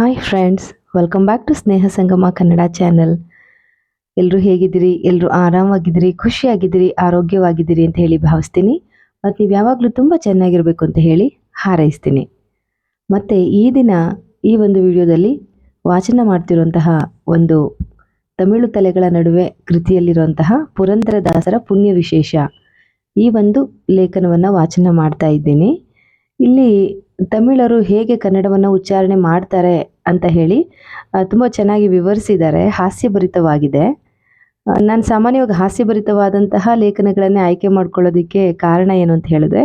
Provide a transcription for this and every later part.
Hi friends welcome back to Sneha Sangama Kannada channel ಎಲ್ಲರೂ ಹೇಗಿದ್ದೀರಿ? ಎಲ್ಲರೂ ಆರಾಮಾಗಿದ್ದೀರಿ? ಖುಷಿಯಾಗಿದ್ದೀರಿ? ಆರೋಗ್ಯವಾಗಿದ್ದೀರಿ ಅಂತ ಹೇಳಿ ಭಾವಿಸ್ತೀನಿ. ಮತ್ತು ನೀವು ಯಾವಾಗಲೂ ತುಂಬ ಚೆನ್ನಾಗಿರಬೇಕು ಅಂತ ಹೇಳಿ ಹಾರೈಸ್ತೀನಿ. ಮತ್ತು ಈ ದಿನ ಈ ಒಂದು ವಿಡಿಯೋದಲ್ಲಿ ವಾಚನ ಮಾಡ್ತಿರುವಂತಹ ಒಂದು ತಮಿಳು ತಲೆಗಳ ನಡುವೆ ಕೃತಿಯಲ್ಲಿರುವಂತಹ ಪುರಂದರದಾಸರ ಪುಣ್ಯ ವಿಶೇಷ ಈ ಒಂದು ಲೇಖನವನ್ನು ವಾಚನ ಮಾಡ್ತಾ ಇದ್ದೀನಿ. ಇಲ್ಲಿ ತಮಿಳರು ಹೇಗೆ ಕನ್ನಡವನ್ನು ಉಚ್ಚಾರಣೆ ಮಾಡ್ತಾರೆ ಅಂತ ಹೇಳಿ ತುಂಬ ಚೆನ್ನಾಗಿ ವಿವರಿಸಿದ್ದಾರೆ. ಹಾಸ್ಯಭರಿತವಾಗಿದೆ. ನಾನು ಸಾಮಾನ್ಯವಾಗಿ ಹಾಸ್ಯಭರಿತವಾದಂತಹ ಲೇಖನಗಳನ್ನೇ ಆಯ್ಕೆ ಮಾಡ್ಕೊಳ್ಳೋದಕ್ಕೆ ಕಾರಣ ಏನು ಅಂತ ಹೇಳಿದ್ರೆ,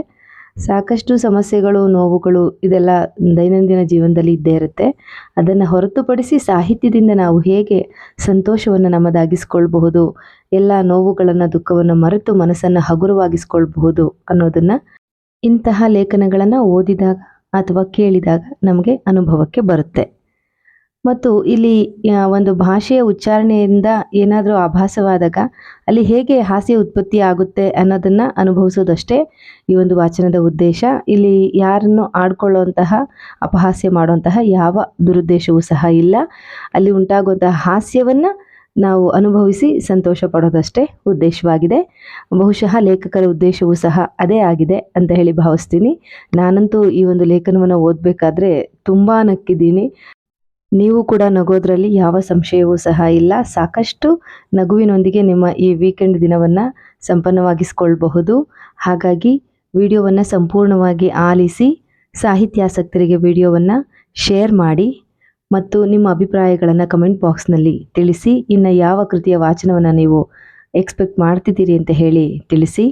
ಸಾಕಷ್ಟು ಸಮಸ್ಯೆಗಳು, ನೋವುಗಳು ಇದೆಲ್ಲ ದೈನಂದಿನ ಜೀವನದಲ್ಲಿ ಇದ್ದೇ ಇರುತ್ತೆ. ಅದನ್ನು ಹೊರತುಪಡಿಸಿ ಸಾಹಿತ್ಯದಿಂದ ನಾವು ಹೇಗೆ ಸಂತೋಷವನ್ನು ನಮ್ಮದಾಗಿಸ್ಕೊಳ್ಬಹುದು, ಎಲ್ಲ ನೋವುಗಳನ್ನು, ದುಃಖವನ್ನು ಮರೆತು ಮನಸ್ಸನ್ನು ಹಗುರವಾಗಿಸ್ಕೊಳ್ಬಹುದು ಅನ್ನೋದನ್ನು ಇಂತಹ ಲೇಖನಗಳನ್ನು ಓದಿದಾಗ ಅಥವಾ ಕೇಳಿದಾಗ ನಮಗೆ ಅನುಭವಕ್ಕೆ ಬರುತ್ತೆ. ಮತ್ತು ಇಲ್ಲಿ ಒಂದು ಭಾಷೆಯ ಉಚ್ಚಾರಣೆಯಿಂದ ಏನಾದರೂ ಆಭಾಸವಾದಾಗ ಅಲ್ಲಿ ಹೇಗೆ ಹಾಸ್ಯ ಉತ್ಪತ್ತಿ ಆಗುತ್ತೆ ಅನ್ನೋದನ್ನು ಅನುಭವಿಸೋದಷ್ಟೇ ಈ ಒಂದು ವಾಚನದ ಉದ್ದೇಶ. ಇಲ್ಲಿ ಯಾರನ್ನು ಆಡ್ಕೊಳ್ಳುವಂತಹ, ಅಪಹಾಸ್ಯ ಮಾಡುವಂತಹ ಯಾವ ದುರುದ್ದೇಶವೂ ಸಹ ಇಲ್ಲ. ಅಲ್ಲಿ ಉಂಟಾಗುವಂತಹ ಹಾಸ್ಯವನ್ನು ನಾವು ಅನುಭವಿಸಿ ಸಂತೋಷ ಪಡೋದಷ್ಟೇ ಉದ್ದೇಶವಾಗಿದೆ. ಬಹುಶಃ ಲೇಖಕರ ಉದ್ದೇಶವೂ ಸಹ ಅದೇ ಆಗಿದೆ ಅಂತ ಹೇಳಿ ಭಾವಿಸ್ತೀನಿ. ನಾನಂತೂ ಈ ಒಂದು ಲೇಖನವನ್ನು ಓದಬೇಕಾದ್ರೆ ತುಂಬ ನಕ್ಕಿದ್ದೀನಿ. ನೀವು ಕೂಡ ನಗೋದ್ರಲ್ಲಿ ಯಾವ ಸಂಶಯವೂ ಸಹ ಇಲ್ಲ. ಸಾಕಷ್ಟು ನಗುವಿನೊಂದಿಗೆ ನಿಮ್ಮ ಈ ವೀಕೆಂಡ್ ದಿನವನ್ನು ಸಂಪನ್ನವಾಗಿಸ್ಕೊಳ್ಬಹುದು. ಹಾಗಾಗಿ ವಿಡಿಯೋವನ್ನು ಸಂಪೂರ್ಣವಾಗಿ ಆಲಿಸಿ, ಸಾಹಿತ್ಯಾಸಕ್ತರಿಗೆ ವಿಡಿಯೋವನ್ನು ಶೇರ್ ಮಾಡಿ. ಮತ್ತು ನಿಮ್ಮ ಅಭಿಪ್ರಾಯಗಳನ್ನು ಕಮೆಂಟ್ ಬಾಕ್ಸ್ನಲ್ಲಿ ತಿಳಿಸಿ, ಇನ್ನು ಯಾವ ಕೃತಿಯ ವಾಚನವನ್ನು ನೀವು ಎಕ್ಸ್ಪೆಕ್ಟ್ ಮಾಡ್ತಿದ್ದೀರಿ ಅಂತ ಹೇಳಿ ತಿಳಿಸಿ.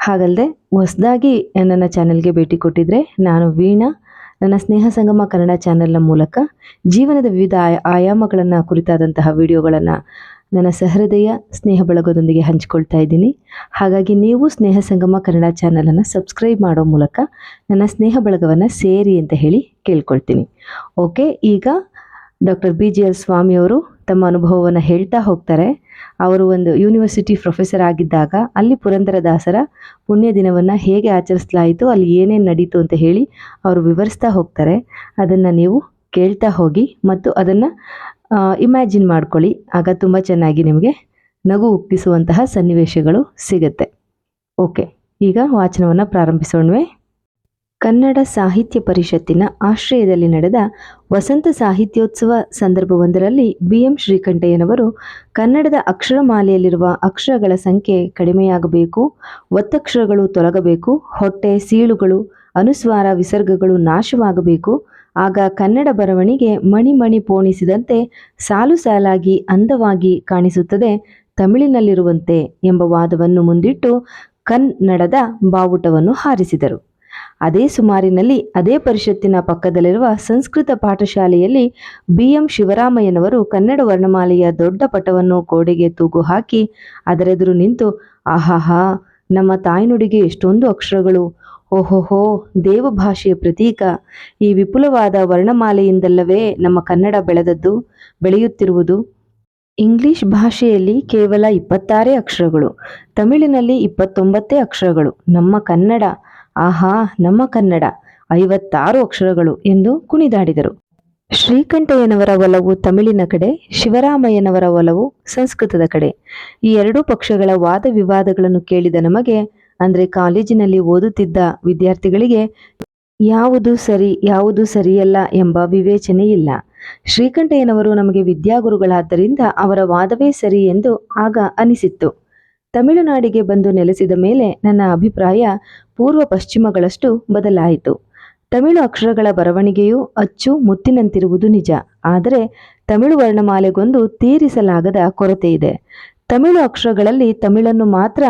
ಹಾಗಲ್ಲದೆ ಹೊಸದಾಗಿ ನನ್ನ ಚಾನೆಲ್ಗೆ ಭೇಟಿ ಕೊಟ್ಟಿದ್ರೆ ನಾನು ವೀಣಾ. ನನ್ನ ಸ್ನೇಹ ಸಂಗಮ ಕನ್ನಡ ಚಾನೆಲ್ನ ಮೂಲಕ ಜೀವನದ ವಿವಿಧ ಆಯ ಆಯಾಮಗಳನ್ನು ಕುರಿತಾದಂತಹ ವಿಡಿಯೋಗಳನ್ನು ನನ್ನ ಸಹೃದಯ, ಸ್ನೇಹ ಬಳಗದೊಂದಿಗೆ ಹಂಚಿಕೊಳ್ತಾ ಇದ್ದೀನಿ. ಹಾಗಾಗಿ ನೀವು ಸ್ನೇಹ ಸಂಗಮ ಕನ್ನಡ ಚಾನಲನ್ನು ಸಬ್ಸ್ಕ್ರೈಬ್ ಮಾಡೋ ಮೂಲಕ ನನ್ನ ಸ್ನೇಹ ಬಳಗವನ್ನು ಸೇರಿ ಅಂತ ಹೇಳಿ ಕೇಳ್ಕೊಳ್ತೀನಿ. ಓಕೆ, ಈಗ ಡಾಕ್ಟರ್ ಬಿ ಜಿ ಎಲ್ ಸ್ವಾಮಿಯವರು ತಮ್ಮ ಅನುಭವವನ್ನು ಹೇಳ್ತಾ ಹೋಗ್ತಾರೆ. ಅವರು ಒಂದು ಯೂನಿವರ್ಸಿಟಿ ಪ್ರೊಫೆಸರ್ ಆಗಿದ್ದಾಗ ಅಲ್ಲಿ ಪುರಂದರದಾಸರ ಪುಣ್ಯ ದಿನವನ್ನು ಹೇಗೆ ಆಚರಿಸಲಾಯಿತು, ಅಲ್ಲಿ ಏನೇನು ನಡೀತು ಅಂತ ಹೇಳಿ ಅವರು ವಿವರಿಸ್ತಾ ಹೋಗ್ತಾರೆ. ಅದನ್ನು ನೀವು ಕೇಳ್ತಾ ಹೋಗಿ ಮತ್ತು ಅದನ್ನು ಇಮ್ಯಾಜಿನ್ ಮಾಡ್ಕೊಳ್ಳಿ. ಆಗ ತುಂಬ ಚೆನ್ನಾಗಿ ನಿಮಗೆ ನಗು ಉಪ್ಪಿಸುವಂತಹ ಸನ್ನಿವೇಶಗಳು ಸಿಗುತ್ತೆ. ಓಕೆ, ಈಗ ವಾಚನವನ್ನು ಪ್ರಾರಂಭಿಸೋಣವೇ. ಕನ್ನಡ ಸಾಹಿತ್ಯ ಪರಿಷತ್ತಿನ ಆಶ್ರಯದಲ್ಲಿ ನಡೆದ ವಸಂತ ಸಾಹಿತ್ಯೋತ್ಸವ ಸಂದರ್ಭವೊಂದರಲ್ಲಿ ಬಿ ಎಂ ಶ್ರೀಕಂಠಯ್ಯನವರು ಕನ್ನಡದ ಅಕ್ಷರಮಾಲೆಯಲ್ಲಿರುವ ಅಕ್ಷರಗಳ ಸಂಖ್ಯೆ ಕಡಿಮೆಯಾಗಬೇಕು, ಒತ್ತಕ್ಷರಗಳು ತೊಲಗಬೇಕು, ಹೊಟ್ಟೆ, ಸೀಳುಗಳು, ಅನುಸ್ವಾರ, ವಿಸರ್ಗಗಳು ನಾಶವಾಗಬೇಕು ಆಗ ಕನ್ನಡ ಬರವಣಿಗೆ ಮಣಿಮಣಿ ಮಣಿ ಪೋಣಿಸಿದಂತೆ ಸಾಲು ಸಾಲಾಗಿ ಅಂದವಾಗಿ ಕಾಣಿಸುತ್ತದೆ ತಮಿಳಿನಲ್ಲಿರುವಂತೆ ಎಂಬ ವಾದವನ್ನು ಮುಂದಿಟ್ಟು ಕನ್ನಡದ ಬಾವುಟವನ್ನು ಹಾರಿಸಿದರು. ಅದೇ ಸುಮಾರಿನಲ್ಲಿ ಅದೇ ಪರಿಷತ್ತಿನ ಪಕ್ಕದಲ್ಲಿರುವ ಸಂಸ್ಕೃತ ಪಾಠಶಾಲೆಯಲ್ಲಿ ಬಿ. ಎಂ. ಶಿವರಾಮಯ್ಯನವರು ಕನ್ನಡ ವರ್ಣಮಾಲೆಯ ದೊಡ್ಡ ಪಟವನ್ನು ಗೋಡೆಗೆ ತೂಗು ಹಾಕಿ ಅದರೆದುರು ನಿಂತು, ಆಹಾಹಾ, ನಮ್ಮ ತಾಯ್ನುಡಿಗೆ ಎಷ್ಟೊಂದು ಅಕ್ಷರಗಳು ಓಹೋಹೋ, ದೇವಭಾಷೆಯ ಪ್ರತೀಕ. ಈ ವಿಪುಲವಾದ ವರ್ಣಮಾಲೆಯಿಂದಲ್ಲವೇ ನಮ್ಮ ಕನ್ನಡ ಬೆಳೆದದ್ದು, ಬೆಳೆಯುತ್ತಿರುವುದು. ಇಂಗ್ಲಿಷ್ ಭಾಷೆಯಲ್ಲಿ ಕೇವಲ ಇಪ್ಪತ್ತಾರೇ ಅಕ್ಷರಗಳು, ತಮಿಳಿನಲ್ಲಿ ಇಪ್ಪತ್ತೊಂಬತ್ತೇ ಅಕ್ಷರಗಳು. ನಮ್ಮ ಕನ್ನಡ, ಆಹಾ, ನಮ್ಮ ಕನ್ನಡ, ಐವತ್ತಾರು ಅಕ್ಷರಗಳು ಎಂದು ಕುಣಿದಾಡಿದರು. ಶ್ರೀಕಂಠಯ್ಯನವರ ಒಲವು ತಮಿಳಿನ ಕಡೆ, ಶಿವರಾಮಯ್ಯನವರ ಒಲವು ಸಂಸ್ಕೃತದ ಕಡೆ. ಈ ಎರಡೂ ಪಕ್ಷಗಳ ವಾದ ವಿವಾದಗಳನ್ನು ಕೇಳಿದ ನಮಗೆ ಅಂದರೆ ಕಾಲೇಜಿನಲ್ಲಿ ಓದುತ್ತಿದ್ದ ವಿದ್ಯಾರ್ಥಿಗಳಿಗೆ ಯಾವುದು ಸರಿ, ಯಾವುದು ಸರಿಯಲ್ಲ ಎಂಬ ವಿವೇಚನೆ ಇಲ್ಲ. ಶ್ರೀಕಂಠಯ್ಯನವರು ನಮಗೆ ವಿದ್ಯಾಗುರುಗಳಾದ್ದರಿಂದ ಅವರ ವಾದವೇ ಸರಿ ಎಂದು ಆಗ ಅನಿಸಿತ್ತು. ತಮಿಳುನಾಡಿಗೆ ಬಂದು ನೆಲೆಸಿದ ಮೇಲೆ ನನ್ನ ಅಭಿಪ್ರಾಯ ಪೂರ್ವ ಪಶ್ಚಿಮಗಳಷ್ಟು ಬದಲಾಯಿತು. ತಮಿಳು ಅಕ್ಷರಗಳ ಬರವಣಿಗೆಯು ಅಚ್ಚು ಮುತ್ತಿನಂತಿರುವುದು ನಿಜ. ಆದರೆ ತಮಿಳು ವರ್ಣಮಾಲೆಗೊಂದು ತೀರಿಸಲಾಗದ ಕೊರತೆ ಇದೆ. ತಮಿಳು ಅಕ್ಷರಗಳಲ್ಲಿ ತಮಿಳನ್ನು ಮಾತ್ರ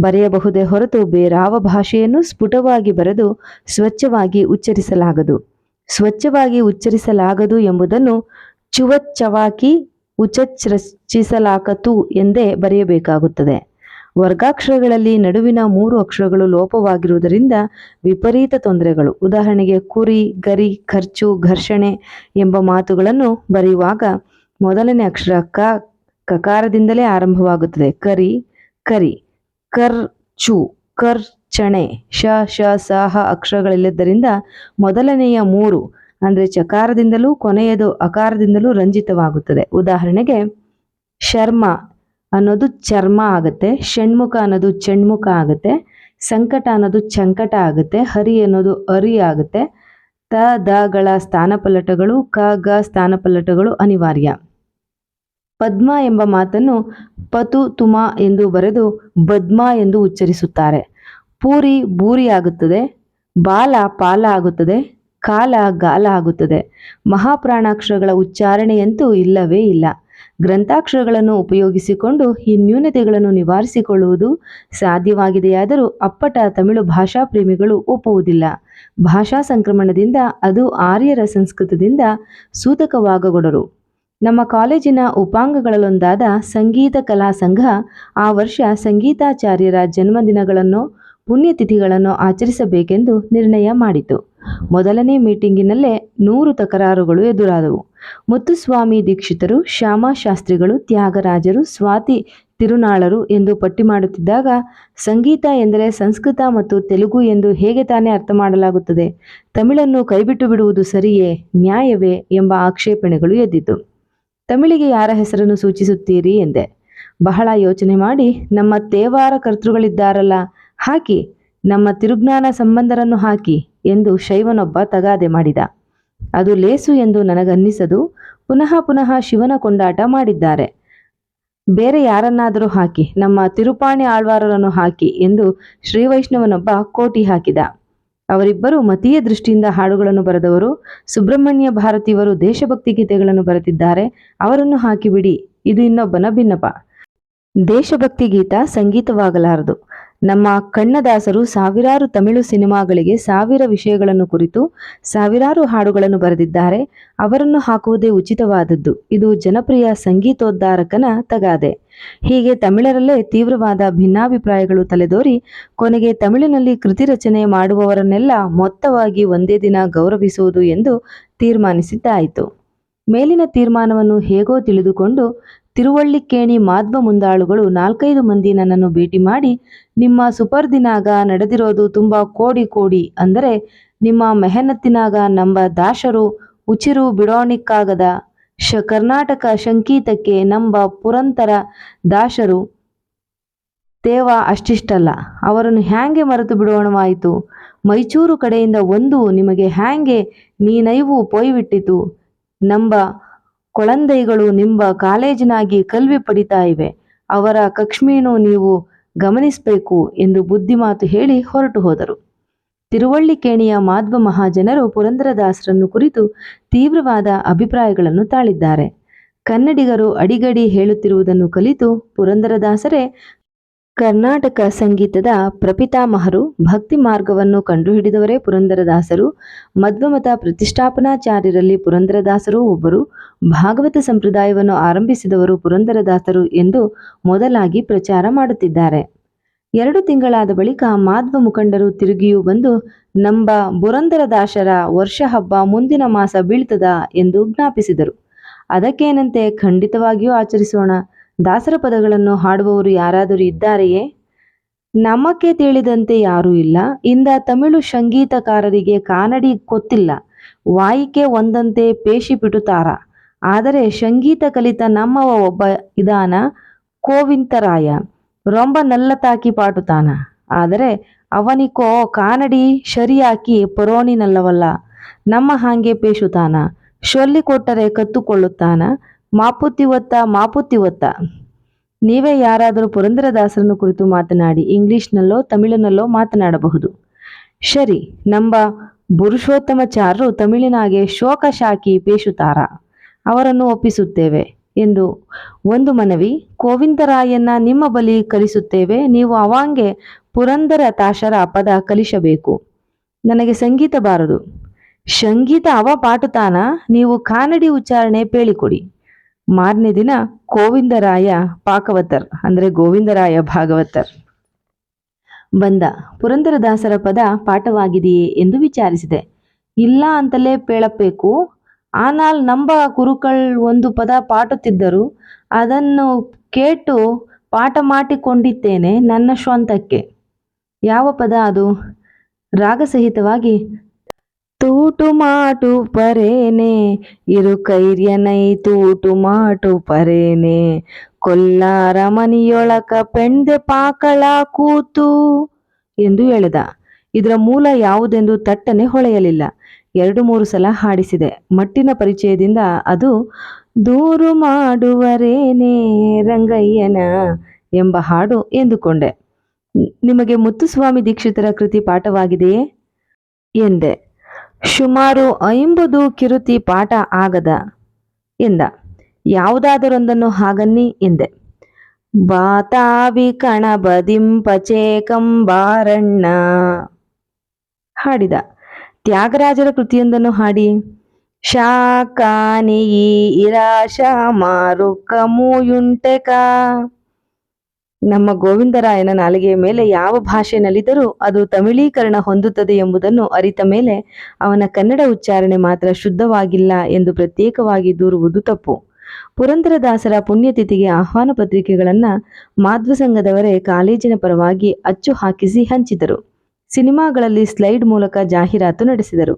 ಬರೆಯಬಹುದೇ ಹೊರತು ಬೇರಾವ ಭಾಷೆಯನ್ನು ಸ್ಫುಟವಾಗಿ ಬರೆದು ಸ್ವಚ್ಛವಾಗಿ ಉಚ್ಚರಿಸಲಾಗದು. ಸ್ವಚ್ಛವಾಗಿ ಉಚ್ಚರಿಸಲಾಗದು ಎಂಬುದನ್ನು ಚುವಚ್ಚವಾಕಿ ಉಚಚ್ರಚಿಸಲಾಕತು ಎಂದೇ ಬರೆಯಬೇಕಾಗುತ್ತದೆ. ವರ್ಗಾಕ್ಷರಗಳಲ್ಲಿ ನಡುವಿನ ಮೂರು ಅಕ್ಷರಗಳು ಲೋಪವಾಗಿರುವುದರಿಂದ ವಿಪರೀತ ತೊಂದರೆಗಳು. ಉದಾಹರಣೆಗೆ ಕುರಿ, ಗರಿ, ಖರ್ಚು, ಘರ್ಷಣೆ ಎಂಬ ಮಾತುಗಳನ್ನು ಬರೆಯುವಾಗ ಮೊದಲನೇ ಅಕ್ಷರ ಕ, ಕಕಾರದಿಂದಲೇ ಆರಂಭವಾಗುತ್ತದೆ. ಕರಿ ಕರಿ. ಕರ್ ಚು ಕರ್ ಚಣೆ ಶ ಶ, ಸ, ಹ ಅಕ್ಷರಗಳಿಲ್ಲದ್ದರಿಂದ ಮೊದಲನೆಯ ಮೂರು, ಅಂದರೆ ಚಕಾರದಿಂದಲೂ ಕೊನೆಯದು ಅಕಾರದಿಂದಲೂ ರಂಜಿತವಾಗುತ್ತದೆ. ಉದಾಹರಣೆಗೆ, ಶರ್ಮ ಅನ್ನೋದು ಚರ್ಮ ಆಗುತ್ತೆ, ಷಣ್ಮುಖ ಅನ್ನೋದು ಚಣ್ಮುಖ ಆಗುತ್ತೆ, ಸಂಕಟ ಅನ್ನೋದು ಚಂಕಟ ಆಗುತ್ತೆ, ಹರಿ ಅನ್ನೋದು ಅರಿ ಆಗುತ್ತೆ, ತ ದಗಳ ಸ್ಥಾನಪಲ್ಲಟಗಳು, ಕ, ಗ ಸ್ಥಾನಪಲ್ಲಟಗಳು ಅನಿವಾರ್ಯ. ಪದ್ಮ ಎಂಬ ಮಾತನ್ನು ಪತು ತುಮ ಎಂದು ಬರೆದು ಬದ್ಮ ಎಂದು ಉಚ್ಚರಿಸುತ್ತಾರೆ. ಪೂರಿ ಬೂರಿ ಆಗುತ್ತದೆ ಬಾಲ ಪಾಲ ಆಗುತ್ತದೆ ಕಾಲ ಗಾಲ ಆಗುತ್ತದೆ. ಮಹಾಪ್ರಾಣಾಕ್ಷರಗಳ ಉಚ್ಚಾರಣೆಯಂತೂ ಇಲ್ಲವೇ ಇಲ್ಲ. ಗ್ರಂಥಾಕ್ಷರಗಳನ್ನು ಉಪಯೋಗಿಸಿಕೊಂಡು ಈ ನ್ಯೂನತೆಗಳನ್ನು ನಿವಾರಿಸಿಕೊಳ್ಳುವುದು ಸಾಧ್ಯವಾಗಿದೆಯಾದರೂ ಅಪ್ಪಟ ತಮಿಳು ಭಾಷಾ ಪ್ರೇಮಿಗಳು ಒಪ್ಪುವುದಿಲ್ಲ. ಭಾಷಾ ಸಂಕ್ರಮಣದಿಂದ ಅದು ಆರ್ಯರ ಸಂಸ್ಕೃತದಿಂದ ಸೂತಕವಾಗಗೊಡರು. ನಮ್ಮ ಕಾಲೇಜಿನ ಉಪಾಂಗಗಳಲ್ಲೊಂದಾದ ಸಂಗೀತ ಕಲಾ ಸಂಘ ಆ ವರ್ಷ ಸಂಗೀತಾಚಾರ್ಯರ ಜನ್ಮದಿನಗಳನ್ನು, ಪುಣ್ಯತಿಥಿಗಳನ್ನು ಆಚರಿಸಬೇಕೆಂದು ನಿರ್ಣಯ ಮಾಡಿತು. ಮೊದಲನೇ ಮೀಟಿಂಗಿನಲ್ಲೇ ನೂರು ತಕರಾರುಗಳು ಎದುರಾದವು. ಮುತ್ತುಸ್ವಾಮಿ ದೀಕ್ಷಿತರು, ಶ್ಯಾಮಶಾಸ್ತ್ರಿಗಳು, ತ್ಯಾಗರಾಜರು, ಸ್ವಾತಿ ತಿರುನಾಳರು ಎಂದು ಪಟ್ಟಿ ಮಾಡುತ್ತಿದ್ದಾಗ ಸಂಗೀತ ಎಂದರೆ ಸಂಸ್ಕೃತ ಮತ್ತು ತೆಲುಗು ಎಂದು ಹೇಗೆ ತಾನೇ ಅರ್ಥ ಮಾಡಲಾಗುತ್ತದೆ? ತಮಿಳನ್ನು ಕೈಬಿಟ್ಟು ಬಿಡುವುದು ಸರಿಯೇ, ನ್ಯಾಯವೇ ಎಂಬ ಆಕ್ಷೇಪಣೆಗಳು ಎದ್ದಿತು. ತಮಿಳಿಗೆ ಯಾರ ಹೆಸರನ್ನು ಸೂಚಿಸುತ್ತೀರಿ ಎಂದೆ. ಬಹಳ ಯೋಚನೆ ಮಾಡಿ, ನಮ್ಮ ತೇವಾರ ಕರ್ತೃಗಳಿದ್ದಾರಲ್ಲ, ಹಾಕಿ, ನಮ್ಮ ತಿರುಜ್ಞಾನ ಸಂಬಂಧರನ್ನು ಹಾಕಿ ಎಂದು ಶೈವನೊಬ್ಬ ತಗಾದೆ ಮಾಡಿದ. ಅದು ಲೇಸು ಎಂದು ನನಗನ್ನಿಸದು, ಪುನಃ ಪುನಃ ಶಿವನ ಕೊಂಡಾಟ ಮಾಡಿದ್ದಾರೆ. ಬೇರೆ ಯಾರನ್ನಾದರೂ ಹಾಕಿ, ನಮ್ಮ ತಿರುಪಾಣಿ ಆಳ್ವಾರರನ್ನು ಹಾಕಿ ಎಂದು ಶ್ರೀವೈಷ್ಣವನೊಬ್ಬ ಕೋಟಿ ಹಾಕಿದ. ಅವರಿಬ್ಬರು ಮತೀಯ ದೃಷ್ಟಿಯಿಂದ ಹಾಡುಗಳನ್ನು ಬರೆದವರು. ಸುಬ್ರಹ್ಮಣ್ಯ ಭಾರತಿಯವರು ದೇಶಭಕ್ತಿ ಗೀತೆಗಳನ್ನು ಬರೆದಿದ್ದಾರೆ. ಅವರನ್ನು ಹಾಕಿಬಿಡಿ. ಇದು ಇನ್ನೊಬ್ಬನ ಭಿನ್ನಪ. ದೇಶಭಕ್ತಿ ಗೀತ ಸಂಗೀತವಾಗಲಾರದು. ನಮ್ಮ ಕಣ್ಣದಾಸರು ಸಾವಿರಾರು ತಮಿಳು ಸಿನಿಮಾಗಳಿಗೆ ಸಾವಿರ ವಿಷಯಗಳನ್ನು ಕುರಿತು, ಸಾವಿರಾರು ಹಾಡುಗಳನ್ನು ಬರೆದಿದ್ದಾರೆ. ಅವರನ್ನು ಹಾಕುವುದೇ ಉಚಿತವಾದದ್ದು. ಇದು ಜನಪ್ರಿಯ ಸಂಗೀತೋದ್ಧಾರಕನ ತಗಾದೆ. ಹೀಗೆ ತಮಿಳರಲ್ಲೇ ತೀವ್ರವಾದ ಭಿನ್ನಾಭಿಪ್ರಾಯಗಳು ತಲೆದೋರಿ, ಕೊನೆಗೆ ತಮಿಳಿನಲ್ಲಿ ಕೃತಿ ರಚನೆ ಮಾಡುವವರನ್ನೆಲ್ಲ ಮೊತ್ತವಾಗಿ ಒಂದೇ ದಿನ ಗೌರವಿಸುವುದು ಎಂದು ತೀರ್ಮಾನಿಸಿದ್ದಾಯಿತು. ಮೇಲಿನ ತೀರ್ಮಾನವನ್ನು ಹೇಗೋ ತಿಳಿದುಕೊಂಡು ತಿರುವಳ್ಳಿಕ್ಕೇಣಿ ಮಾಧ್ವ ಮುಂದಾಳುಗಳು ನಾಲ್ಕೈದು ಮಂದಿ ನನ್ನನ್ನು ಭೇಟಿ ಮಾಡಿ, ನಿಮ್ಮ ಸುಪರ್ದಿನಾಗ ನಡೆದಿರೋದು ತುಂಬ ಕೋಡಿ ಕೋಡಿ ಅಂದರೆ, ನಿಮ್ಮ ಮೆಹನತ್ತಿನಾಗ ನಮ್ಮ ದಾಶರು ಉಚಿರು ಬಿಡೋಣಿಕ್ಕಾಗದ ಶ ಕರ್ನಾಟಕ ಶಂಕೀತಕ್ಕೆ ನಂಬ ಪುರಂತರ ದಾಶರು ತೇವ ಅಷ್ಟಿಷ್ಟಲ್ಲ. ಅವರನ್ನು ಹ್ಯಾಂಗೆ ಮರೆತು ಬಿಡೋಣವಾಯಿತು? ಮೈಚೂರು ಕಡೆಯಿಂದ ಒಂದು ನಿಮಗೆ ಹ್ಯಾಂಗೆ ನೀನೈವು ಪೊಯ್ಬಿಟ್ಟಿತು? ನಂಬ ಕೊಳಂದೈಗಳು ನಿಮ್ಮ ಕಾಲೇಜಿನಾಗಿ ಕಲ್ವಿ ಪಡಿತಾ ಇವೆ. ಅವರ ಕಕ್ಷ್ಮೀನು ನೀವು ಗಮನಿಸಬೇಕು ಎಂದು ಬುದ್ಧಿಮಾತು ಹೇಳಿ ಹೊರಟು ಹೋದರು. ತಿರುವಳ್ಳಿಕೇಣಿಯ ಮಾಧ್ವ ಮಹಾಜನರು ಪುರಂದರದಾಸರನ್ನು ಕುರಿತು ತೀವ್ರವಾದ ಅಭಿಪ್ರಾಯಗಳನ್ನು ತಾಳಿದ್ದಾರೆ. ಕನ್ನಡಿಗರು ಅಡಿಗಡಿ ಹೇಳುತ್ತಿರುವುದನ್ನು ಕಲಿತು ಪುರಂದರದಾಸರೇ ಕರ್ನಾಟಕ ಸಂಗೀತದ ಪ್ರಪಿತಾಮಹರು ಭಕ್ತಿ ಮಾರ್ಗವನ್ನು ಕಂಡುಹಿಡಿದವರೇ ಪುರಂದರದಾಸರು. ಮಧ್ವಮತ ಪ್ರತಿಷ್ಠಾಪನಾಚಾರ್ಯರಲ್ಲಿ ಪುರಂದರದಾಸರು ಒಬ್ಬರು. ಭಾಗವತ ಸಂಪ್ರದಾಯವನ್ನು ಆರಂಭಿಸಿದವರು ಪುರಂದರದಾಸರು ಎಂದು ಮೊದಲಾಗಿ ಪ್ರಚಾರ ಮಾಡುತ್ತಿದ್ದಾರೆ. ಎರಡು ತಿಂಗಳಾದ ಬಳಿಕ ಮಾಧ್ವ ಮುಖಂಡರು ತಿರುಗಿಯೂ ಬಂದು, ನಂಬ ಪುರಂದರದಾಸರ ವರ್ಷ ಹಬ್ಬ ಮುಂದಿನ ಮಾಸ ಬೀಳ್ತದ ಎಂದು ಜ್ಞಾಪಿಸಿದರು. ಅದಕ್ಕೇನಂತೆ ಖಂಡಿತವಾಗಿಯೂ ಆಚರಿಸೋಣ. ದಾಸರ ಪದಗಳನ್ನು ಹಾಡುವವರು ಯಾರಾದರೂ ಇದ್ದಾರೆಯೇ? ನಮಗೆ ತಿಳಿದಂತೆ ಯಾರೂ ಇಲ್ಲ. ಇಂದ ತಮಿಳು ಸಂಗೀತಕಾರರಿಗೆ ಕಾನಡಿ ಗೊತ್ತಿಲ್ಲ. ವಾಯಿಕೆ ಒಂದಂತೆ ಪೇಶಿ ಬಿಡುತ್ತಾರ. ಆದರೆ ಸಂಗೀತ ಕಲಿತ ನಮ್ಮವ ಒಬ್ಬ ಇದಾನ? ಕೋವಿಂತರಾಯ ರೊಂಬ ನಲ್ಲತಾಕಿ ಪಾಟುತಾನ ಆದರೆ ಅವನಿಕೋ ಕಾನಡಿ ಶರಿಯಾಕಿ ಪರೋಣಿನಲ್ಲವಲ್ಲ. ನಮ್ಮ ಹಾಗೆ ಪೇಶುತಾನ ಶೊಲ್ಲಿ ಕೊಟ್ಟರೆ ಕತ್ತುಕೊಳ್ಳುತ್ತಾನ. ಮಾಪುತ್ತಿ ಒತ್ತ ಮಾಪುತ್ತಿ ಒತ್ತ ನೀವೇ ಯಾರಾದರೂ ಪುರಂದರದಾಸರನ್ನು ಕುರಿತು ಮಾತನಾಡಿ ಇಂಗ್ಲಿಷ್ನಲ್ಲೋ, ತಮಿಳಿನಲ್ಲೋ ಮಾತನಾಡಬಹುದು. ಸರಿ ನಂಬ ಪುರುಷೋತ್ತಮಚಾರರು ತಮಿಳಿನಾಗೆ ಶೋಕ ಶಾಕಿ ಪೇಶುತಾರ. ಅವರನ್ನು ಒಪ್ಪಿಸುತ್ತೇವೆ ಎಂದು ಒಂದು ಮನವಿ, ಗೋವಿಂದರಾಯನ್ನ ನಿಮ್ಮ ಬಳಿ ಕಲಿಸುತ್ತೇವೆ ನೀವು ಅವಾಂಗೆ ಪುರಂದರ ತಾಶರ ಪದ ಕಲಿಸಬೇಕು. ನನಗೆ ಸಂಗೀತ ಬಾರದು. ಸಂಗೀತ ಅವ ಪಾಟುತಾನ, ನೀವು ಕಾನಡಿ ಉಚ್ಚಾರಣೆ ಪೇಳಿಕೊಡಿ ಮಾರನೇ ದಿನ ಗೋವಿಂದರಾಯ ಪಾಕವತರ್, ಅಂದರೆ ಗೋವಿಂದರಾಯ ಭಾಗವತರ್. ಬಂದ, ಪುರಂದರದಾಸರ ಪದ ಪಾಠವಾಗಿದೆಯೇ ಎಂದು ವಿಚಾರಿಸಿದೆ. ಇಲ್ಲ ಅಂತಲೇ ಪೇಳಬೇಕು ಆನಾಲ್ ನಂಬ ಕುರುಕಳ್ ಒಂದು ಪದ ಪಾಟುತ್ತಿದ್ದರು ಅದನ್ನು ಕೇಟು ಪಾಠ ಮಾಡಿಕೊಂಡಿದ್ದೇನೆ ನನ್ನ ಸ್ವಂತಕ್ಕೆ ಯಾವ ಪದ ಅದು? ರಾಗಸಹಿತವಾಗಿ ತೂಟು ಮಾಟು ಪರೇನೆ, ಇರು ಕೈರ್ಯನೈ ತೂಟು ಮಾಟು ಪರೇನೆ. ಕೊಲ್ಲಾರ ಮನಿಯೊಳಕ ಪೆಂದೆ ಪಾಕಳ ಕೂತು ಎಂದು ಹೇಳಿದ ಇದರ ಮೂಲ ಯಾವುದೆಂದು ತಟ್ಟನೆ ಹೊಳೆಯಲಿಲ್ಲ. ಎರಡು ಮೂರು ಸಲ ಹಾಡಿಸಿದೆ. ಮಟ್ಟಿನ ಪರಿಚಯದಿಂದ ಅದು, ದೂರು ಮಾಡುವರೇನೇ ರಂಗಯ್ಯನ ಎಂಬ ಹಾಡು ಎಂದುಕೊಂಡೆ. ನಿಮಗೆ ಮುತ್ತುಸ್ವಾಮಿ ದೀಕ್ಷಿತರ ಕೃತಿ ಪಾಠವಾಗಿದೆಯೇ? ಎಂದೆ. ಸುಮಾರು ಐಂಬುದು ಕಿರುತಿ ಪಾಠ ಆಗದ ಎಂದ. ಯಾವುದಾದರೊಂದನ್ನು ಹಾಗನ್ನಿ ಎಂದೆ. ಬಾತಾವಿ ಕಣಬದಿಂಪಚೇ ಕಂಬಾರಣ್ಣ ಹಾಡಿದ. ತ್ಯಾಗರಾಜರ ಕೃತಿಯೊಂದನ್ನು ಹಾಡಿ. ಶಾಕಾನಿಯಿ ಇರಾಶ ಮಾರುಕ ಮೂಯುಂಟೆಕ ನಮ್ಮ ಗೋವಿಂದರಾಯನ ನಾಲಿಗೆಯ ಮೇಲೆ ಯಾವ ಭಾಷೆ ನಲಿದರೂ ಅದು ತಮಿಳೀಕರಣ ಹೊಂದುತ್ತದೆ ಎಂಬುದನ್ನು ಅರಿತ ಮೇಲೆ ಅವನ ಕನ್ನಡ ಉಚ್ಚಾರಣೆ ಮಾತ್ರ ಶುದ್ಧವಾಗಿಲ್ಲ ಎಂದು ಪ್ರತ್ಯೇಕವಾಗಿ ದೂರುವುದು ತಪ್ಪು. ಪುರಂದರದಾಸರ ಪುಣ್ಯತಿಥಿಗೆ ಆಹ್ವಾನ ಪತ್ರಿಕೆಗಳನ್ನು ಮಾಧ್ವ ಸಂಘದವರೇ ಕಾಲೇಜಿನ ಪರವಾಗಿ ಅಚ್ಚು ಹಾಕಿಸಿ ಹಂಚಿದರು. ಸಿನಿಮಾಗಳಲ್ಲಿ ಸ್ಲೈಡ್ ಮೂಲಕ ಜಾಹೀರಾತು ನಡೆಸಿದರು.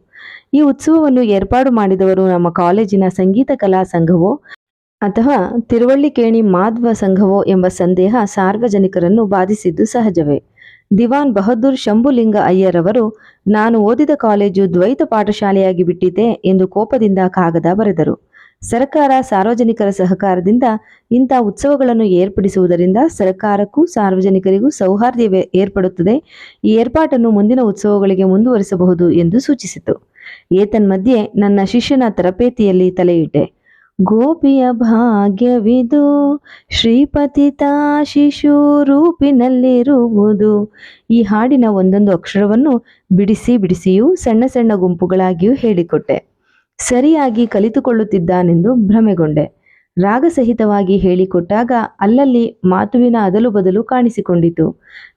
ಈ ಉತ್ಸವವನ್ನು ಏರ್ಪಾಡು ಮಾಡಿದವರು ನಮ್ಮ ಕಾಲೇಜಿನ ಸಂಗೀತ ಕಲಾ ಸಂಘವೋ ಅಥವಾ ತಿರುವಳ್ಳಿಕೇಣಿ ಮಾಧ್ವ ಸಂಘವೋ ಎಂಬ ಸಂದೇಹ ಸಾರ್ವಜನಿಕರನ್ನು ಬಾಧಿಸಿದ್ದು ಸಹಜವೇ. ದಿವಾನ್ ಬಹದ್ದೂರ್ ಶಂಭುಲಿಂಗ ಅಯ್ಯರವರು, ನಾನು ಓದಿದ ಕಾಲೇಜು ದ್ವೈತ ಪಾಠಶಾಲೆಯಾಗಿ ಬಿಟ್ಟಿದೆ ಎಂದು ಕೋಪದಿಂದ ಕಾಗದ ಬರೆದರು. ಸರ್ಕಾರ ಸಾರ್ವಜನಿಕರ ಸಹಕಾರದಿಂದ ಇಂಥ ಉತ್ಸವಗಳನ್ನು ಏರ್ಪಡಿಸುವುದರಿಂದ ಸರ್ಕಾರಕ್ಕೂ ಸಾರ್ವಜನಿಕರಿಗೂ ಸೌಹಾರ್ದ ಏರ್ಪಡುತ್ತದೆ. ಈ ಏರ್ಪಾಟನ್ನು ಮುಂದಿನ ಉತ್ಸವಗಳಿಗೆ ಮುಂದುವರಿಸಬಹುದು ಎಂದು ಸೂಚಿಸಿತು. ಏತನ್ಮಧ್ಯೆ ನನ್ನ ಶಿಷ್ಯನ ತರಬೇತಿಯಲ್ಲಿ ತಲೆಯಿಟ್ಟೆ. ಗೋಪಿಯ ಭಾಗ್ಯವಿದು ಶಿಶು ರೂಪಿನಲ್ಲಿರುವುದು. ಈ ಹಾಡಿನ ಒಂದೊಂದು ಅಕ್ಷರವನ್ನು ಬಿಡಿಸಿ ಬಿಡಿಸಿಯೂ ಸಣ್ಣ ಸಣ್ಣ ಗುಂಪುಗಳಾಗಿಯೂ ಹೇಳಿಕೊಟ್ಟೆ. ಸರಿಯಾಗಿ ಕಲಿತುಕೊಳ್ಳುತ್ತಿದ್ದಾನೆಂದು ಭ್ರಮೆಗೊಂಡೆ. ರಾಗಸಹಿತವಾಗಿ ಹೇಳಿಕೊಟ್ಟಾಗ ಅಲ್ಲಲ್ಲಿ ಮಾತುವಿನ ಅದಲು ಬದಲು ಕಾಣಿಸಿಕೊಂಡಿತು.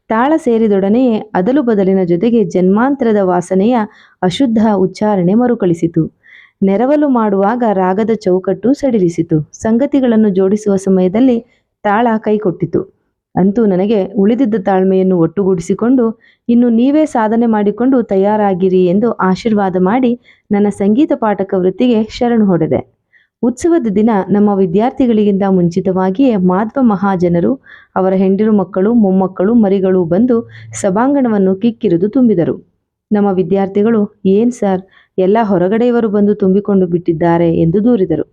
ತಾಳ ಸೇರಿದೊಡನೆಯೇ ಅದಲು ಬದಲಿನ ಜೊತೆಗೆ ಜನ್ಮಾಂತರದ ವಾಸನೆಯ ಅಶುದ್ಧ ಉಚ್ಚಾರಣೆ ಮರುಕಳಿಸಿತು. ನೆರವಲು ಮಾಡುವಾಗ ರಾಗದ ಚೌಕಟ್ಟು ಸಡಿಲಿಸಿತು. ಸಂಗತಿಗಳನ್ನು ಜೋಡಿಸುವ ಸಮಯದಲ್ಲಿ ತಾಳ ಕೈಕೊಟ್ಟಿತು. ಅಂತೂ ನನಗೆ ಉಳಿದಿದ್ದ ತಾಳ್ಮೆಯನ್ನು ಒಟ್ಟುಗೂಡಿಸಿಕೊಂಡು, ಇನ್ನು ನೀವೇ ಸಾಧನೆ ಮಾಡಿಕೊಂಡು ತಯಾರಾಗಿರಿ ಎಂದು ಆಶೀರ್ವಾದ ಮಾಡಿ ನನ್ನ ಸಂಗೀತ ಪಾಠಕ ವೃತ್ತಿಗೆ ಶರಣು ಹೊಡೆದೆ. ಉತ್ಸವದ ದಿನ ನಮ್ಮ ವಿದ್ಯಾರ್ಥಿಗಳಿಗಿಂತ ಮುಂಚಿತವಾಗಿಯೇ ಮಾಧ್ವ ಮಹಾಜನರು, ಅವರ ಹೆಂಡಿರು ಮಕ್ಕಳು, ಮೊಮ್ಮಕ್ಕಳು, ಮರಿಗಳು ಬಂದು ಸಭಾಂಗಣವನ್ನು ಕಿಕ್ಕಿರಿದು ತುಂಬಿದರು. ನಮ್ಮ ವಿದ್ಯಾರ್ಥಿಗಳು, ಏನ್ ಸರ್ ಎಲ್ಲ ಹೊರಗಡೆಯವರು ಬಂದು ತುಂಬಿಕೊಂಡು ಬಿಟ್ಟಿದ್ದಾರೆ ಎಂದು ದೂರಿದರು.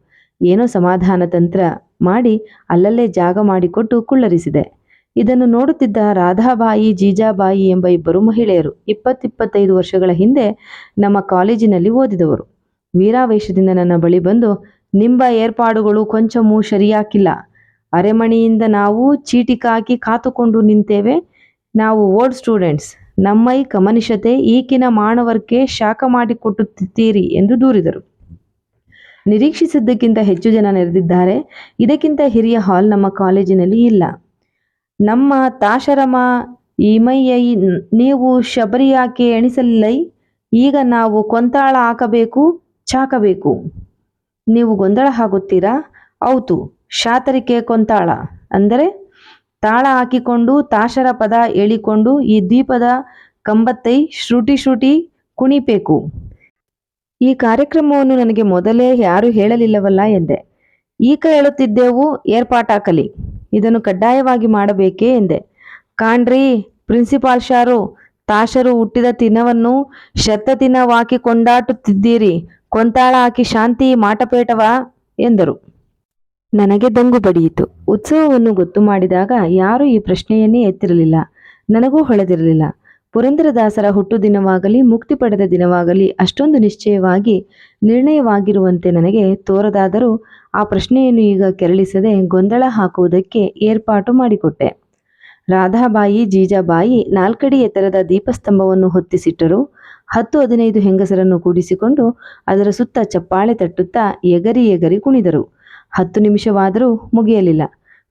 ಏನೋ ಸಮಾಧಾನ ತಂತ್ರ ಮಾಡಿ ಅಲ್ಲಲ್ಲೇ ಜಾಗ ಮಾಡಿಕೊಟ್ಟು ಕುಳ್ಳರಿಸಿದೆ. ಇದನ್ನು ನೋಡುತ್ತಿದ್ದ ರಾಧಾಬಾಯಿ, ಜೀಜಾಬಾಯಿ ಎಂಬ ಇಬ್ಬರು ಮಹಿಳೆಯರು ಇಪ್ಪತ್ತಿಪ್ಪತ್ತೈದು ವರ್ಷಗಳ ಹಿಂದೆ ನಮ್ಮ ಕಾಲೇಜಿನಲ್ಲಿ ಓದಿದವರು. ವೀರಾವೇಶದಿಂದ ನನ್ನ ಬಳಿ ಬಂದು, ನಿಂಬ ಏರ್ಪಾಡುಗಳು ಕೊಂಚಮೂ ಸರಿಯಾಕಿಲ್ಲ. ಅರೆಮಣಿಯಿಂದ ನಾವು ಚೀಟಿಕಾಕಿ ಕಾತುಕೊಂಡು ನಿಂತೇವೆ. ನಾವು ಓಲ್ಡ್ ಸ್ಟೂಡೆಂಟ್ಸ್. ನಮ್ಮೈ ಕಮನಿಷತೆ ಈಕಿನ ಮಾನವರ್ಕೆ ಶಾಖ ಮಾಡಿಕೊಟ್ಟುತ್ತೀರಿ ಎಂದು ದೂರಿದರು. ನಿರೀಕ್ಷಿಸಿದ್ದಕ್ಕಿಂತ ಹೆಚ್ಚು ಜನ ನೆರೆದಿದ್ದಾರೆ. ಇದಕ್ಕಿಂತ ಹಿರಿಯ ಹಾಲ್ ನಮ್ಮ ಕಾಲೇಜಿನಲ್ಲಿ ಇಲ್ಲ. ನಮ್ಮ ತಾಶರಮ ಈಮಯ್ಯೈ ನೀವು ಶಬರಿಯಾಕೆ ಎಣಿಸಲಿಲ್ಲೈ? ಈಗ ನಾವು ಕೊಂತಾಳ ಹಾಕಬೇಕು, ಚಾಕಬೇಕು. ನೀವು ಗೊಂದಳ ಹಾಕುತ್ತೀರಾ ಹೌದು, ಶಾತರಿಕೆ ಕೊಂತಾಳ. ಅಂದರೆ ತಾಳ ಹಾಕಿಕೊಂಡು ತಾಶರ ಪದ ಹೇಳಿಕೊಂಡು ಈ ದ್ವೀಪದ ಕಂಬತ್ತೈ ಶ್ರುಟಿ ಶ್ರುಟಿ ಕುಣಿಬೇಕು ಈ ಕಾರ್ಯಕ್ರಮವನ್ನು ನನಗೆ ಮೊದಲೇ ಯಾರೂ ಹೇಳಲಿಲ್ಲವಲ್ಲ ಎಂದೆ. ಈಗ ಹೇಳುತ್ತಿದ್ದೆವು ಏರ್ಪಾಟಾಕಲಿ. ಇದನ್ನು ಕಡ್ಡಾಯವಾಗಿ ಮಾಡಬೇಕೇ ಎಂದೆ. ಕಾಣ್ರಿ, ಪ್ರಿನ್ಸಿಪಾಲ್ ಶಾರು, ತಾಶರು ಹುಟ್ಟಿದ ದಿನವನ್ನು ಶತ ತಿನ್ನವಾಕಿ ಕೊಂಡಾಟುತ್ತಿದ್ದೀರಿ ಕೊಂತಾಳ ಹಾಕಿ ಶಾಂತಿ ಮಾಟಪೇಟವಾ ಎಂದರು. ನನಗೆ ದಂಗು ಬಡಿಯಿತು. ಉತ್ಸವವನ್ನು ಗೊತ್ತು ಮಾಡಿದಾಗ ಯಾರೂ ಈ ಪ್ರಶ್ನೆಯನ್ನೇ ಎತ್ತಿರಲಿಲ್ಲ. ನನಗೂ ಹೊಳೆದಿರಲಿಲ್ಲ. ಪುರಂದರದಾಸರ ಹುಟ್ಟು ದಿನವಾಗಲಿ ಮುಕ್ತಿ ಪಡೆದ ದಿನವಾಗಲಿ ಅಷ್ಟೊಂದು ನಿಶ್ಚಯವಾಗಿ, ನಿರ್ಣಯವಾಗಿರುವಂತೆ ನನಗೆ ತೋರದಾದರೂ ಆ ಪ್ರಶ್ನೆಯನ್ನು ಈಗ ಕೆರಳಿಸದೆ ಗೊಂದಲ ಹಾಕುವುದಕ್ಕೆ ಏರ್ಪಾಟು ಮಾಡಿಕೊಟ್ಟೆ. ರಾಧಾಬಾಯಿ, ಜೀಜಾಬಾಯಿ ನಾಲ್ಕಡಿ ಎತ್ತರದ ದೀಪಸ್ತಂಭವನ್ನು ಹೊತ್ತಿಸಿಟ್ಟರು. ಹತ್ತು ಹದಿನೈದು ಹೆಂಗಸರನ್ನು ಕೂಡಿಸಿಕೊಂಡು ಅದರ ಸುತ್ತ ಚಪ್ಪಾಳೆ ತಟ್ಟುತ್ತಾ ಎಗರಿ ಎಗರಿ ಕುಣಿದರು. ಹತ್ತು ನಿಮಿಷವಾದರೂ ಮುಗಿಯಲಿಲ್ಲ.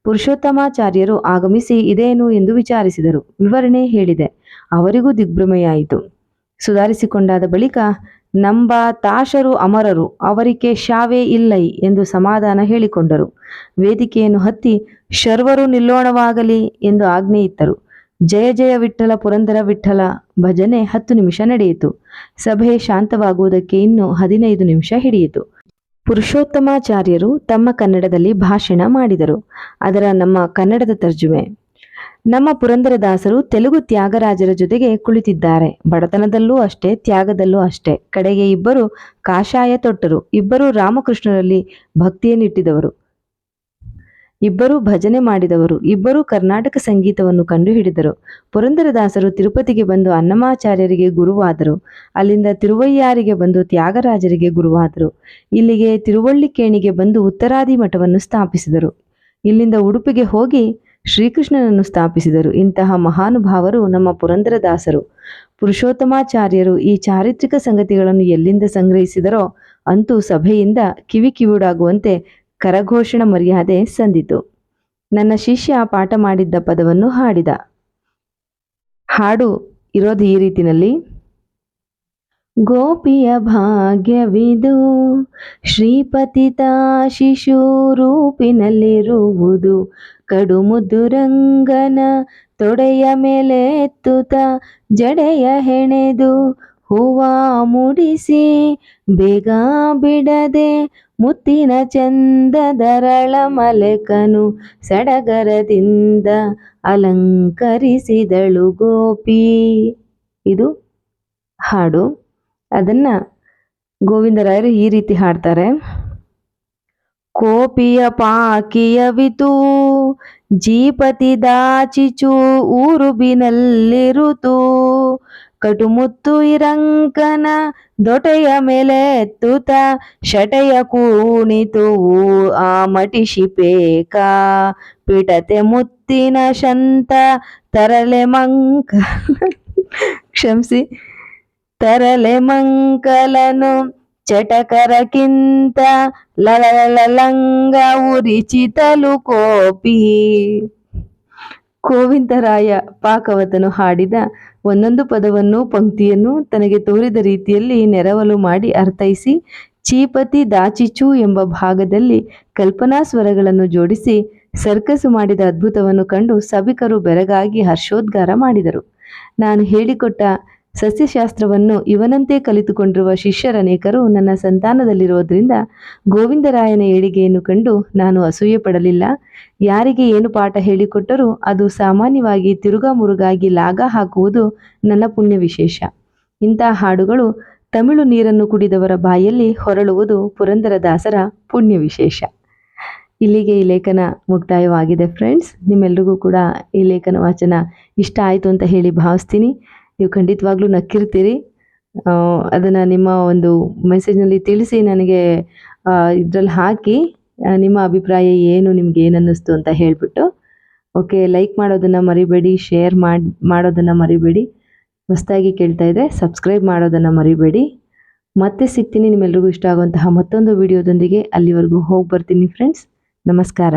ಪುರುಷೋತ್ತಮಾಚಾರ್ಯರು ಆಗಮಿಸಿ ಇದೇನು ಎಂದು ವಿಚಾರಿಸಿದರು. ವಿವರಣೆ ಹೇಳಿದೆ. ಅವರಿಗೂ ದಿಗ್ಭ್ರಮೆಯಾಯಿತು. ಸುಧಾರಿಸಿಕೊಂಡಾದ ಬಳಿಕ, ನಂಬ ತಾಶರು ಅಮರರು, ಅವರಿಗೆ ಶಾವೇ ಇಲ್ಲೈ ಎಂದು ಸಮಾಧಾನ ಹೇಳಿಕೊಂಡರು. ವೇದಿಕೆಯನ್ನು ಹತ್ತಿ, ಶರ್ವರು ನಿಲ್ಲೋಣವಾಗಲಿ ಎಂದು ಆಜ್ಞೆ ಇತ್ತರು. ಜಯ ಜಯ ವಿಠಲ ಪುರಂದರ ವಿಠಲ ಭಜನೆ ಹತ್ತು ನಿಮಿಷ ನಡೆಯಿತು. ಸಭೆ ಶಾಂತವಾಗುವುದಕ್ಕೆ ಇನ್ನು ಹದಿನೈದು ನಿಮಿಷ ಹಿಡಿಯಿತು. ಪುರುಷೋತ್ತಮಾಚಾರ್ಯರು ತಮ್ಮ ಕನ್ನಡದಲ್ಲಿ ಭಾಷಣ ಮಾಡಿದರು. ಅದರ ನಮ್ಮ ಕನ್ನಡದ ತರ್ಜುಮೆ. ನಮ್ಮ ಪುರಂದರದಾಸರು ತೆಲುಗು ತ್ಯಾಗರಾಜರ ಜೊತೆಗೆ ಕುಳಿತಿದ್ದಾರೆ. ಬಡತನದಲ್ಲೂ ಅಷ್ಟೇ, ತ್ಯಾಗದಲ್ಲೂ ಅಷ್ಟೇ. ಕಡೆಗೆ ಇಬ್ಬರು ಕಾಷಾಯ ತೊಟ್ಟರು. ಇಬ್ಬರು ರಾಮಕೃಷ್ಣರಲ್ಲಿ ಭಕ್ತಿಯನ್ನಿಟ್ಟಿದವರು. ಇಬ್ಬರೂ ಭಜನೆ ಮಾಡಿದವರು. ಇಬ್ಬರೂ ಕರ್ನಾಟಕ ಸಂಗೀತವನ್ನು ಕಂಡುಹಿಡಿದರು. ಪುರಂದರದಾಸರು ತಿರುಪತಿಗೆ ಬಂದು ಅನ್ನಮಾಚಾರ್ಯರಿಗೆ ಗುರುವಾದರು. ಅಲ್ಲಿಂದ ತಿರುವಯ್ಯಾರಿಗೆ ಬಂದು ತ್ಯಾಗರಾಜರಿಗೆ ಗುರುವಾದರು. ಇಲ್ಲಿಗೆ ತಿರುವಳ್ಳಿಕೇಣಿಗೆ ಬಂದು ಉತ್ತರಾದಿ ಮಠವನ್ನು ಸ್ಥಾಪಿಸಿದರು. ಇಲ್ಲಿಂದ ಉಡುಪಿಗೆ ಹೋಗಿ ಶ್ರೀಕೃಷ್ಣನನ್ನು ಸ್ಥಾಪಿಸಿದರು. ಇಂತಹ ಮಹಾನುಭಾವರು ನಮ್ಮ ಪುರಂದರದಾಸರು. ಪುರುಷೋತ್ತಮಾಚಾರ್ಯರು ಈ ಚಾರಿತ್ರಿಕ ಸಂಗತಿಗಳನ್ನು ಎಲ್ಲಿಂದ ಸಂಗ್ರಹಿಸಿದರೋ ಅಂತೂ ಸಭೆಯಿಂದ ಕಿವಿ ಕಿವುಡಾಗುವಂತೆ ಕರಘೋಷಣ ಮರ್ಯಾದೆ ಸಂದಿತು. ನನ್ನ ಶಿಷ್ಯ ಪಾಠ ಮಾಡಿದ್ದ ಪದವನ್ನು ಹಾಡಿದ. ಹಾಡು ಇರೋದು ಈ ರೀತಿನಲ್ಲಿ. ಗೋಪಿಯ ಭಾಗ್ಯವಿದು, ಶ್ರೀಪತಿತ ಶಿಶು ರೂಪಿನಲ್ಲಿರುವುದು. ಕಡು ಮುದುರಂಗನ ತೊಡೆಯ ಮೇಲೆ ಎತ್ತುತ್ತ ಜಡೆಯ ಹೆಣೆದು ಹೂವ ಮುಡಿಸಿ ಬೇಗ ಬಿಡದೆ ಮುತ್ತಿನ ಚಂದದರಳ ಮಲೆಕನು ಸಡಗರದಿಂದ ಅಲಂಕರಿಸಿದಳು ಗೋಪಿ. ಇದು ಹಾಡು. ಅದನ್ನ ಗೋವಿಂದರಾಯರು ಈ ರೀತಿ ಹಾಡ್ತಾರೆ. ಕೋಪಿಯ ಪಾಕಿಯವಿತು ಜೀಪತಿ ದಾಚಿಚು, ಊರುಬಿನಲ್ಲಿರುತು ಕಟುಮುತ್ತು ಇರಂಕನ ದೊಟೆಯ ಮೇಲೆ ಎತ್ತುತ ಶಟೆಯ ಕೂಣಿತು ಆ ಮಟಿಶಿಪೇಕ ಪಿಟತೆ ಮುತ್ತಿನ ಶಂತ ತರಲೆ ಮಂಕ. ಕ್ಷಮಿಸಿ. ತರಲೆ ಮಂಕಲನು ಚಟಕರಕ್ಕಿಂತ ಲಲಲಂಗ ಉರಿಚಿತಲು ಕೋಪಿ. ಗೋವಿಂದರಾಯ ಪಾಕವತನು ಹಾಡಿದ ಒಂದೊಂದು ಪದವನ್ನು ಪಂಕ್ತಿಯನ್ನು ತನಗೆ ತೋರಿದ ರೀತಿಯಲ್ಲಿ ನೆರವಲು ಮಾಡಿ ಅರ್ಥೈಸಿ, ಚೀಪತಿ ದಾಚಿಚು ಎಂಬ ಭಾಗದಲ್ಲಿ ಕಲ್ಪನಾ ಸ್ವರಗಳನ್ನು ಜೋಡಿಸಿ ಸರ್ಕಸು ಮಾಡಿದ ಅದ್ಭುತವನ್ನು ಕಂಡು ಸಭಿಕರು ಬೆರಗಾಗಿ ಹರ್ಷೋದ್ಗಾರ ಮಾಡಿದರು. ನಾನು ಹೇಳಿಕೊಟ್ಟ ಸಸ್ಯಶಾಸ್ತ್ರವನ್ನು ಇವನಂತೆ ಕಲಿತುಕೊಂಡಿರುವ ಶಿಷ್ಯರನೇಕರು ನನ್ನ ಸಂತಾನದಲ್ಲಿರುವುದರಿಂದ ಗೋವಿಂದರಾಯನ ಏಳಿಗೆಯನ್ನು ಕಂಡು ನಾನು ಅಸೂಯೆ ಪಡಲಿಲ್ಲ ಯಾರಿಗೆ ಏನು ಪಾಠ ಹೇಳಿಕೊಟ್ಟರೂ ಅದು ಸಾಮಾನ್ಯವಾಗಿ ತಿರುಗಾ ಮುರುಗಾಗಿ ಲಾಗ ಹಾಕುವುದು ನನ್ನ ಪುಣ್ಯ ವಿಶೇಷ ಇಂಥ ಹಾಡುಗಳು ತಮಿಳು ನೀರನ್ನು ಕುಡಿದವರ ಬಾಯಲ್ಲಿ ಹೊರಳುವುದು ಪುರಂದರದಾಸರ ಪುಣ್ಯ ವಿಶೇಷ ಇಲ್ಲಿಗೆ ಈ ಲೇಖನ ಮುಕ್ತಾಯವಾಗಿದೆ ಫ್ರೆಂಡ್ಸ್. ನಿಮ್ಮೆಲ್ರಿಗೂ ಕೂಡ ಈ ಲೇಖನ ವಾಚನ ಇಷ್ಟ ಆಯಿತು ಅಂತ ಹೇಳಿ ಭಾವಿಸ್ತೀನಿ. ನೀವು ಖಂಡಿತವಾಗ್ಲೂ ನಕ್ಕಿರ್ತೀರಿ. ಅದನ್ನು ನಿಮ್ಮ ಒಂದು ಮೆಸೇಜ್ನಲ್ಲಿ ತಿಳಿಸಿ ನನಗೆ ಇದರಲ್ಲಿ ಹಾಕಿ ನಿಮ್ಮ ಅಭಿಪ್ರಾಯ ಏನು, ನಿಮ್ಗೆ ಏನು ಅನ್ನಿಸ್ತು ಅಂತ ಹೇಳಿಬಿಟ್ಟು ಓಕೆ ಲೈಕ್ ಮಾಡೋದನ್ನು ಮರಿಬೇಡಿ ಶೇರ್ ಮಾಡಿ, ಮಾಡೋದನ್ನು ಮರಿಬೇಡಿ. ಹೊಸದಾಗಿ ಕೇಳ್ತಾ ಇದ್ದರೆ ಸಬ್ಸ್ಕ್ರೈಬ್ ಮಾಡೋದನ್ನು ಮರಿಬೇಡಿ. ಮತ್ತೆ ಸಿಗ್ತೀನಿ ನಿಮ್ಮೆಲ್ರಿಗೂ ಇಷ್ಟ ಆಗುವಂತಹ ಮತ್ತೊಂದು ವಿಡಿಯೋದೊಂದಿಗೆ ಅಲ್ಲಿವರೆಗೂ ಹೋಗಿ ಬರ್ತೀನಿ ಫ್ರೆಂಡ್ಸ್ ನಮಸ್ಕಾರ.